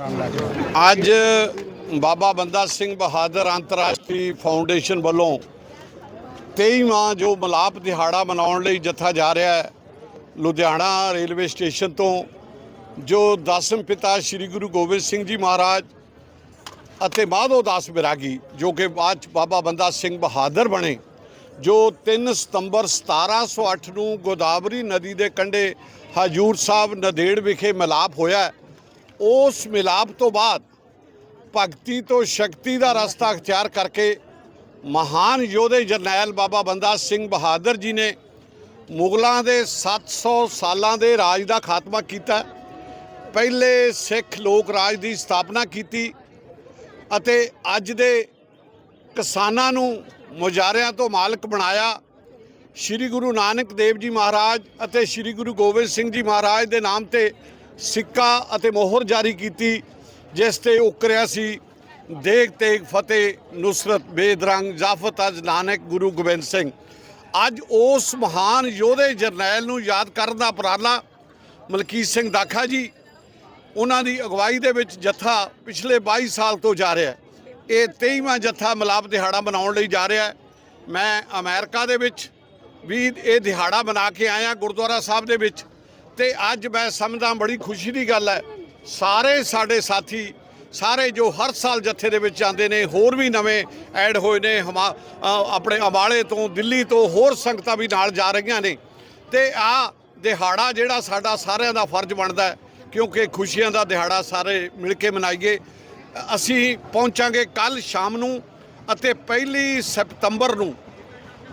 ਅੱਜ ਬਾਬਾ ਬੰਦਾ ਸਿੰਘ ਬਹਾਦਰ ਅੰਤਰਰਾਸ਼ਟਰੀ ਫਾਊਂਡੇਸ਼ਨ ਵੱਲੋਂ 23ਵਾਂ ਜੋ ਮਲਾਪ ਦਿਹਾੜਾ ਮਨਾਉਣ ਲਈ ਜੱਥਾ ਜਾ ਰਿਹਾ ਹੈ, ਲੁਧਿਆਣਾ ਰੇਲਵੇ ਸਟੇਸ਼ਨ ਤੋਂ, ਜੋ ਦਸਮ ਪਿਤਾ ਸ੍ਰੀ ਗੁਰੂ ਗੋਬਿੰਦ ਸਿੰਘ ਜੀ ਮਹਾਰਾਜ ਅਤੇ ਮਾਧੋ ਦਾਸ ਬਿਰਾਗੀ, ਜੋ ਕਿ ਬਾਅਦ 'ਚ ਬਾਬਾ ਬੰਦਾ ਸਿੰਘ ਬਹਾਦਰ ਬਣੇ, ਜੋ 3 ਸਤੰਬਰ 1708 ਨੂੰ ਗੋਦਾਵਰੀ ਨਦੀ ਦੇ ਕੰਢੇ ਹਜੂਰ ਸਾਹਿਬ ਨਦੇੜ ਵਿਖੇ ਮਿਲਾਪ ਹੋਇਆ ਉਸ ਮਿਲਾਪ ਤੋਂ ਬਾਅਦ ਭਗਤੀ ਤੋਂ ਸ਼ਕਤੀ ਦਾ ਰਸਤਾ ਅਖਤਿਆਰ ਕਰਕੇ ਮਹਾਨ ਯੋਧੇ ਜਰਨੈਲ ਬਾਬਾ ਬੰਦਾ ਸਿੰਘ ਬਹਾਦਰ ਜੀ ਨੇ ਮੁਗਲਾਂ ਦੇ 700 ਸਾਲਾਂ ਦੇ ਰਾਜ ਦਾ ਖਾਤਮਾ ਕੀਤਾ। ਪਹਿਲੇ ਸਿੱਖ ਲੋਕ ਰਾਜ ਦੀ ਸਥਾਪਨਾ ਕੀਤੀ ਅਤੇ ਅੱਜ ਦੇ ਕਿਸਾਨਾਂ ਨੂੰ ਮੁਜ਼ਾਰਿਆਂ ਤੋਂ ਮਾਲਕ ਬਣਾਇਆ। ਸ੍ਰੀ ਗੁਰੂ ਨਾਨਕ ਦੇਵ ਜੀ ਮਹਾਰਾਜ ਅਤੇ ਸ੍ਰੀ ਗੁਰੂ ਗੋਬਿੰਦ ਸਿੰਘ ਜੀ ਮਹਾਰਾਜ ਦੇ ਨਾਮ ਤੇ ਸਿੱਕਾ ਅਤੇ ਮੋਹਰ ਜਾਰੀ ਕੀਤੀ, ਜਿਸ ਤੇ ਉਕਰਿਆ ਸੀ, ਦੇਗ ਤੇਗ ਫਤਿਹ, ਨੁਸਰਤ ਬੇਦਰੰਗ, ਜਾਫਤ ਅਜ ਨਾਨਕ, ਗੁਰੂ ਗੋਬਿੰਦ ਸਿੰਘ। ਅੱਜ ਉਸ ਮਹਾਨ ਯੋਧੇ ਜਰਨੈਲ ਨੂੰ ਯਾਦ ਕਰਨ ਦਾ ਉਪਰਾਲਾ ਮਲਕੀਤ ਸਿੰਘ ਦਾਖਾ ਜੀ, ਉਹਨਾਂ ਦੀ ਅਗਵਾਈ ਦੇ ਵਿੱਚ ਜੱਥਾ ਪਿਛਲੇ 22 ਸਾਲ ਤੋਂ ਜਾ ਰਿਹਾ ਹੈ। ਇਹ 23ਵਾਂ ਜੱਥਾ ਮਿਲਾਪ ਦਿਹਾੜਾ ਮਨਾਉਣ ਲਈ ਜਾ ਰਿਹਾ ਹੈ। ਮੈਂ ਅਮਰੀਕਾ ਦੇ ਵਿੱਚ ਵੀ ਇਹ ਦਿਹਾੜਾ ਮਨਾ ਕੇ ਆਇਆ ਗੁਰਦੁਆਰਾ ਸਾਹਿਬ ਦੇ ਵਿੱਚ। ਤੇ ਅੱਜ ਮੈਂ ਸਮਝਦਾ ਬੜੀ ਖੁਸ਼ੀ ਦੀ ਗੱਲ ਹੈ। ਸਾਰੇ ਸਾਡੇ ਸਾਥੀ, ਸਾਰੇ ਜੋ ਹਰ ਸਾਲ ਜੱਥੇ ਦੇ ਵਿੱਚ ਆਉਂਦੇ ਨੇ, ਹੋਰ ਵੀ ਨਵੇਂ ਐਡ ਹੋਏ ਨੇ, ਹਮਾ- ਆਪਣੇ ਅੰਬਾਲੇ ਤੋਂ, ਦਿੱਲੀ ਤੋਂ, ਹੋਰ ਸੰਗਤਾਂ ਵੀ ਨਾਲ ਜਾ ਰਹੀਆਂ ਨੇ। ਤੇ ਆ ਦਿਹਾੜਾ ਜਿਹੜਾ ਸਾਡਾ ਸਾਰਿਆਂ ਦਾ ਫਰਜ਼ ਬਣਦਾ ਹੈ, ਕਿਉਂਕਿ ਖੁਸ਼ੀਆਂ ਦਾ ਦਿਹਾੜਾ ਸਾਰੇ ਮਿਲ ਕੇ ਮਨਾਈਏ। ਅਸੀਂ ਪਹੁੰਚਾਂਗੇ ਕੱਲ ਸ਼ਾਮ ਨੂੰ ਅਤੇ ਪਹਿਲੀ ਸਤੰਬਰ ਨੂੰ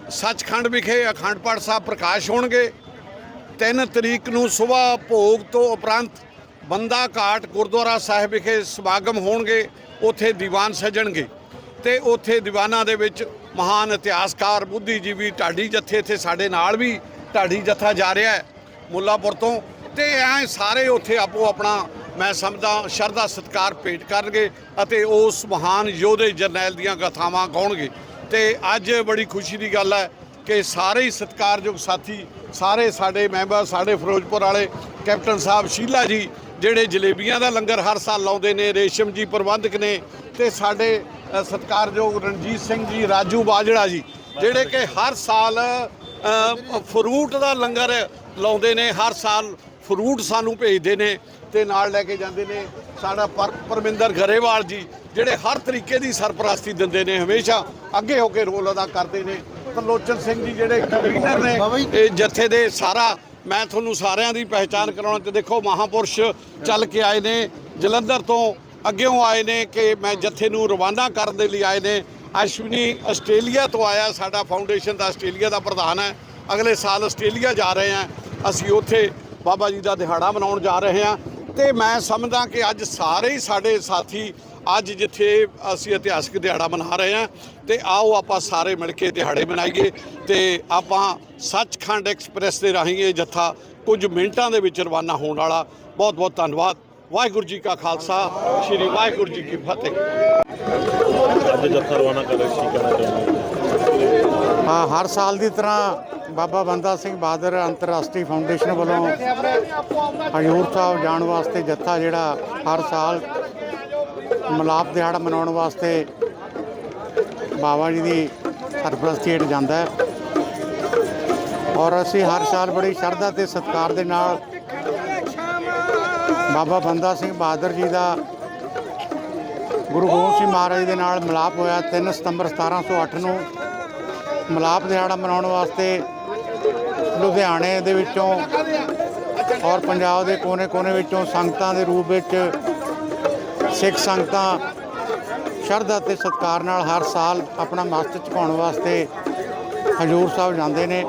ਸੱਚਖੰਡ ਵਿਖੇ ਅਖੰਡ ਪਾਠ ਸਾਹਿਬ ਪ੍ਰਕਾਸ਼ ਹੋਣਗੇ। 3 ਤਰੀਕ ਨੂੰ ਸਵੇਰ ਭੋਗ ਤੋਂ ਉਪਰੰਤ ਬੰਦਾ ਘਾਟ ਗੁਰਦੁਆਰਾ ਸਾਹਿਬ ਵਿਖੇ ਸਮਾਗਮ ਹੋਣਗੇ, ਉੱਥੇ ਦੀਵਾਨ ਸਜਣਗੇ। ਤੇ ਉੱਥੇ ਦੀਵਾਨਾਂ ਦੇ ਵਿੱਚ ਮਹਾਨ ਇਤਿਹਾਸਕਾਰ ਬੁੱਧੀਜੀਵੀ ਢਾਡੀ ਜੱਥੇ ਇੱਥੇ ਸਾਡੇ ਨਾਲ ਵੀ ਢਾਡੀ ਜੱਥਾ ਜਾ ਰਿਹਾ ਹੈ, ਮੁੱਲਾਪੁਰ ਤੋਂ। ਤੇ ਐ ਸਾਰੇ ਉੱਥੇ ਆਪੋ ਆਪਣਾ, ਮੈਂ ਸਮਝਦਾ, ਸ਼ਰਧਾ ਸਤਕਾਰ ਭੇਟ ਕਰਨਗੇ ਅਤੇ ਉਸ ਮਹਾਨ ਯੋਧੇ ਜਰਨੈਲ ਦੀਆਂ ਗਾਥਾਵਾਂ ਗਾਉਣਗੇ। ਤੇ ਅੱਜ ਬੜੀ ਖੁਸ਼ੀ ਦੀ ਗੱਲ ਹੈ ਕਿ ਸਾਰੇ ਹੀ ਸਤਿਕਾਰਯੋਗ ਸਾਥੀ, ਸਾਰੇ ਸਾਡੇ ਮੈਂਬਰ, ਸਾਡੇ ਫਿਰੋਜ਼ਪੁਰ ਵਾਲੇ, ਕੈਪਟਨ ਸਾਹਿਬ ਸ਼ੀਲਾ ਜੀ, ਜਿਹੜੇ ਜਲੇਬੀਆਂ ਦਾ ਲੰਗਰ ਹਰ ਸਾਲ ਲਾਉਂਦੇ ਨੇ, ਰੇਸ਼ਮ ਜੀ ਪ੍ਰਬੰਧਕ ਨੇ ਤੇ ਸਾਡੇ ਸਤਿਕਾਰਯੋਗ ਰਣਜੀਤ ਸਿੰਘ ਜੀ, ਰਾਜੂ ਬਾਜੜਾ ਜੀ, ਜਿਹੜੇ ਕਿ ਹਰ ਸਾਲ ਫਰੂਟ ਦਾ ਲੰਗਰ ਲਾਉਂਦੇ ਨੇ, ਹਰ ਸਾਲ ਫਰੂਟ ਸਾਨੂੰ ਭੇਜਦੇ ਨੇ ਤੇ ਨਾਲ ਲੈ ਕੇ ਜਾਂਦੇ ਨੇ ਸਾਡਾ ਪਰ, ਪਰਮਿੰਦਰ ਗਰੇਵਾਲ ਜੀ, ਜਿਹੜੇ ਹਰ ਤਰੀਕੇ ਦੀ ਸਰਪ੍ਰਸਤੀ ਦਿੰਦੇ ਨੇ, ਹਮੇਸ਼ਾ ਅੱਗੇ ਹੋ ਕੇ ਰੋਲ ਅਦਾ ਕਰਦੇ ਨੇ। ਤਰਲੋਚਨ ਸਿੰਘ ਜੀ ਜਿਹੜੇ ਕਨਵੀਨਰ ਨੇ ਇਹ ਜਥੇ ਦੇ ਸਾਰਾ ਮੈਂ ਤੁਹਾਨੂੰ ਸਾਰਿਆਂ ਦੀ ਪਹਿਚਾਣ ਕਰਾਉਣਾ ਤੇ ਦੇਖੋ ਮਹਾਪੁਰਸ਼ ਚੱਲ ਕੇ ਆਏ ਨੇ ਜਲੰਧਰ ਤੋਂ ਅੱਗੇੋਂ ਆਏ ਨੇ ਕਿ ਮੈਂ ਜਥੇ ਨੂੰ ਰਵਾਨਾ ਕਰਨ ਦੇ ਲਈ ਆਏ ਨੇ। ਅਸ਼ਵਨੀ ਆਸਟ੍ਰੇਲੀਆ ਤੋਂ ਆਇਆ ਸਾਡਾ ਫਾਊਂਡੇਸ਼ਨ ਦਾ ਆਸਟ੍ਰੇਲੀਆ ਦਾ ਪ੍ਰਧਾਨ ਹੈ। ਅਗਲੇ ਸਾਲ ਆਸਟ੍ਰੇਲੀਆ ਜਾ ਰਹੇ ਹਾਂ ਅਸੀਂ ਉੱਥੇ ਬਾਬਾ ਜੀ ਦਾ ਦਿਹਾੜਾ ਮਨਾਉਣ ਜਾ ਰਹੇ ਹਾਂ। ਤੇ ਮੈਂ ਸਮਝਦਾ ਕਿ ਅੱਜ ਸਾਰੇ ਹੀ ਸਾਡੇ ਸਾਥੀ ਅੱਜ ਜਿੱਥੇ ਅਸੀਂ ਇਤਿਹਾਸਕ ਦਿਹਾੜਾ ਮਨਾ ਰਹੇ ਹਾਂ ਤੇ ਆਓ ਆਪਾਂ ਸਾਰੇ ਮਿਲ ਕੇ ਦਿਹਾੜੇ ਮਨਾਈਏ ਤੇ ਆਪਾਂ ਸੱਚਖੰਡ ਐਕਸਪ੍ਰੈਸ ਦੇ ਰਾਹੀਂ ਇਹ ਜੱਥਾ ਕੁਝ ਮਿੰਟਾਂ ਦੇ ਵਿੱਚ ਰਵਾਨਾ ਹੋਣ ਵਾਲਾ। ਬਹੁਤ ਬਹੁਤ ਧੰਨਵਾਦ। ਵਾਹਿਗੁਰੂ ਜੀ ਕਾ ਖਾਲਸਾ ਸ੍ਰੀ ਵਾਹਿਗੁਰੂ ਜੀ ਕੀ ਫਤਿਹ। ਅੱਜ ਜੱਥਾ ਰਵਾਨਾ ਕਰ ਰਹੇ ਸੀ ਕਹਿਣਾ ਚਾਹੁੰਦੇ ਹਾਂ ਹਰ ਸਾਲ ਦੀ ਤਰ੍ਹਾਂ ਬਾਬਾ ਬੰਦਾ ਸਿੰਘ ਬਹਾਦਰ ਅੰਤਰਰਾਸ਼ਟਰੀ ਫਾਊਂਡੇਸ਼ਨ ਵੱਲੋਂ ਹਜੂਰ ਸਾਹਿਬ ਜਾਣ ਵਾਸਤੇ ਜੱਥਾ ਜਿਹੜਾ ਹਰ ਸਾਲ ਮਲਾਪ ਦਿਹਾੜਾ ਮਨਾਉਣ ਵਾਸਤੇ ਬਾਬਾ ਜੀ ਦੀ ਸਰਪ੍ਰਸਤੀ ਹੇਠ ਜਾਂਦਾ ਹੈ। ਔਰ ਅਸੀਂ ਹਰ ਸਾਲ ਬੜੀ ਸ਼ਰਧਾ ਤੇ ਸਤਿਕਾਰ ਦੇ ਨਾਲ ਬਾਬਾ ਬੰਦਾ ਸਿੰਘ ਬਹਾਦਰ ਜੀ ਦਾ ਗੁਰੂ ਗੋਬਿੰਦ ਸਿੰਘ ਮਹਾਰਾਜ ਦੇ ਨਾਲ ਮਿਲਾਪ ਹੋਇਆ 3 ਸਤੰਬਰ 1708 ਨੂੰ। ਮਿਲਾਪ ਦਿਹਾੜਾ ਮਨਾਉਣ ਵਾਸਤੇ ਲੁਧਿਆਣੇ ਦੇ ਵਿੱਚੋਂ ਔਰ ਪੰਜਾਬ ਦੇ ਕੋਨੇ-ਕੋਨੇ ਵਿੱਚੋਂ ਸੰਗਤਾਂ ਦੇ ਰੂਪ ਵਿੱਚ ਸਿੱਖ ਸੰਗਤਾਂ ਸ਼ਰਧਾ ਤੇ ਸਤਿਕਾਰ ਨਾਲ ਹਰ ਸਾਲ ਆਪਣਾ ਮਸਤ ਝੁਕਾਉਣ ਵਾਸਤੇ ਹਜੂਰ ਸਾਹਿਬ ਜਾਂਦੇ ਨੇ।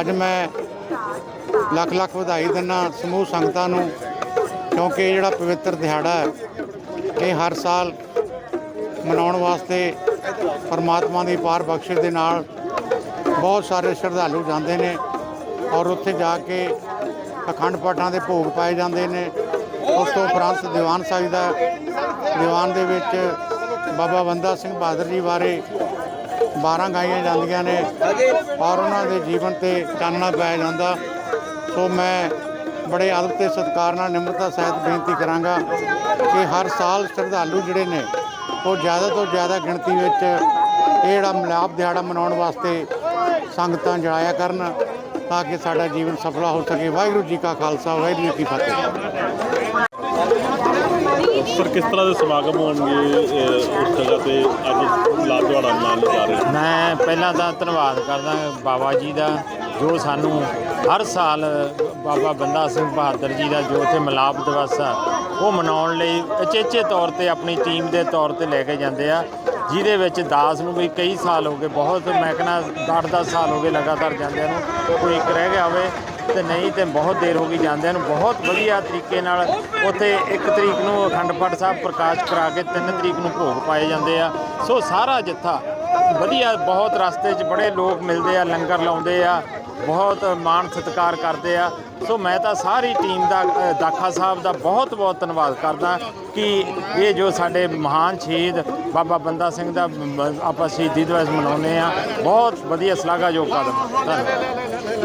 ਅੱਜ ਮੈਂ ਲੱਖ ਲੱਖ ਵਧਾਈ ਦਿੰਦਾ ਸਮੂਹ ਸੰਗਤਾਂ ਨੂੰ, ਕਿਉਂਕਿ ਇਹ ਜਿਹੜਾ ਪਵਿੱਤਰ ਦਿਹਾੜਾ ਹੈ, ਇਹ ਹਰ ਸਾਲ ਮਨਾਉਣ ਵਾਸਤੇ ਪਰਮਾਤਮਾ ਦੀ ਪਾਰ ਬਖਸ਼ਿਸ਼ ਦੇ ਨਾਲ ਬਹੁਤ ਸਾਰੇ ਸ਼ਰਧਾਲੂ ਜਾਂਦੇ ਨੇ ਔਰ ਉੱਥੇ ਜਾ ਕੇ ਅਖੰਡ ਪਾਠਾਂ ਦੇ ਭੋਗ ਪਾਏ ਜਾਂਦੇ ਨੇ। ਉਸ ਤੋਂ ਉਪਰੰਤ ਦੀਵਾਨ ਸਾਹਿਬ ਦਾ ਦੀਵਾਨ ਦੇ ਵਿੱਚ ਬਾਬਾ ਬੰਦਾ ਸਿੰਘ ਬਹਾਦਰ ਜੀ ਬਾਰੇ 12 ਗਾਈਆਂ ਜਾਂਦੀਆਂ ਨੇ ਔਰ ਉਹਨਾਂ ਦੇ ਜੀਵਨ ਤੇ ਚਾਨਣਾ ਪਾਇਆ ਜਾਂਦਾ। ਸੋ ਮੈਂ ਬੜੇ ਅਦਬ ਤੇ ਸਤਿਕਾਰ ਨਾਲ ਨਿਮਰਤਾ ਸਹਿਤ ਬੇਨਤੀ ਕਰਾਂਗਾ ਕਿ ਹਰ ਸਾਲ ਸ਼ਰਧਾਲੂ ਜਿਹੜੇ ਨੇ, ਉਹ ਜ਼ਿਆਦਾ ਤੋਂ ਜ਼ਿਆਦਾ ਗਿਣਤੀ ਵਿੱਚ ਇਹ ਜਿਹੜਾ ਮਿਲਾਪ ਦਿਹਾੜਾ ਮਨਾਉਣ ਵਾਸਤੇ ਸੰਗਤਾਂ ਜਾਇਆ ਕਰਨ। ਤਾਂ ਕਿ ਸਾਡਾ ਜੀਵਨ ਸਫਲਾ ਹੋ ਸਕੇ। ਵਾਹਿਗੁਰੂ ਜੀ ਕਾ ਖਾਲਸਾ ਵਾਹਿਗੁਰੂ ਜੀ ਕੀ ਫਤਿਹ। ਸਰ ਕਿਸ ਤਰ੍ਹਾਂ ਦੇ ਸਮਾਗਮ ਹੋਣਗੇ ਉਸ ਜਗ੍ਹਾ ਤੇ ਅੱਜ ਮਨਾਉਣ ਲਈ ਜਾ ਰਹੇ ਮੈਂ ਪਹਿਲਾਂ ਤਾਂ ਧੰਨਵਾਦ ਕਰਦਾ ਬਾਬਾ ਜੀ ਦਾ ਜੋ ਸਾਨੂੰ ਹਰ ਸਾਲ ਬਾਬਾ ਬੰਦਾ ਸਿੰਘ ਬਹਾਦਰ ਜੀ ਦਾ ਜੋ ਇੱਥੇ ਮਿਲਾਪ ਦਿਵਸ ਆ ਉਹ ਮਨਾਉਣ ਲਈ ਅਚੇਚੇ ਤੌਰ ਤੇ ਆਪਣੀ ਟੀਮ ਦੇ ਤੌਰ ਤੇ ਲੈ ਕੇ ਜਾਂਦੇ ਆ। ਜਿਹਦੇ ਵਿੱਚ ਦਾਸ ਨੂੰ ਵੀ ਕਈ ਸਾਲ ਹੋ ਗਏ, ਬਹੁਤ ਮੈਂ ਕਹਿੰਦਾ 10-10 ਸਾਲ ਹੋ ਗਏ ਲਗਾਤਾਰ ਜਾਂਦਿਆਂ ਨੂੰ ਕੋਈ ਇੱਕ ਰਹਿ ਗਿਆ ਹੋਵੇ ਤੇ ਨਹੀਂ ਤੇ ਬਹੁਤ ਦੇਰ ਹੋ ਗਈ ਜਾਂਦਿਆਂ ਨੂੰ, ਬਹੁਤ ਵਧੀਆ ਤਰੀਕੇ ਨਾਲ ਉੱਥੇ ਇੱਕ ਤਰੀਕ ਨੂੰ ਅਖੰਡ ਪਾਠ ਸਾਹਿਬ ਪ੍ਰਕਾਸ਼ ਕਰਾ ਕੇ ਤਿੰਨ ਤਰੀਕ ਨੂੰ ਭੋਗ ਪਾਏ ਜਾਂਦੇ ਆ। ਸੋ ਸਾਰਾ ਜੱਥਾ ਵਧੀਆ, ਬਹੁਤ ਰਸਤੇ 'ਚ ਬੜੇ ਲੋਕ ਮਿਲਦੇ ਆ, ਲੰਗਰ ਲਾਉਂਦੇ ਆ ਬਹੁਤ ਮਾਣ ਸਤਿਕਾਰ ਕਰਦੇ ਆ। ਸੋ ਮੈਂ ਤਾਂ ਸਾਰੀ ਟੀਮ ਦਾ ਦਾਖਾ ਸਾਹਿਬ ਦਾ ਬਹੁਤ ਬਹੁਤ ਧੰਨਵਾਦ ਕਰਦਾ ਕਿ ਇਹ ਜੋ ਸਾਡੇ ਮਹਾਨ ਸ਼ਹੀਦ ਬਾਬਾ ਬੰਦਾ ਸਿੰਘ ਦਾ ਆਪਾਂ ਸ਼ਹੀਦੀ ਦਿਵਸ ਮਨਾਉਂਦੇ ਆ। ਬਹੁਤ ਵਧੀਆ ਸ਼ਲਾਘਾਯੋਗ ਕਦਮ ਆ। ਧੰਨਵਾਦ।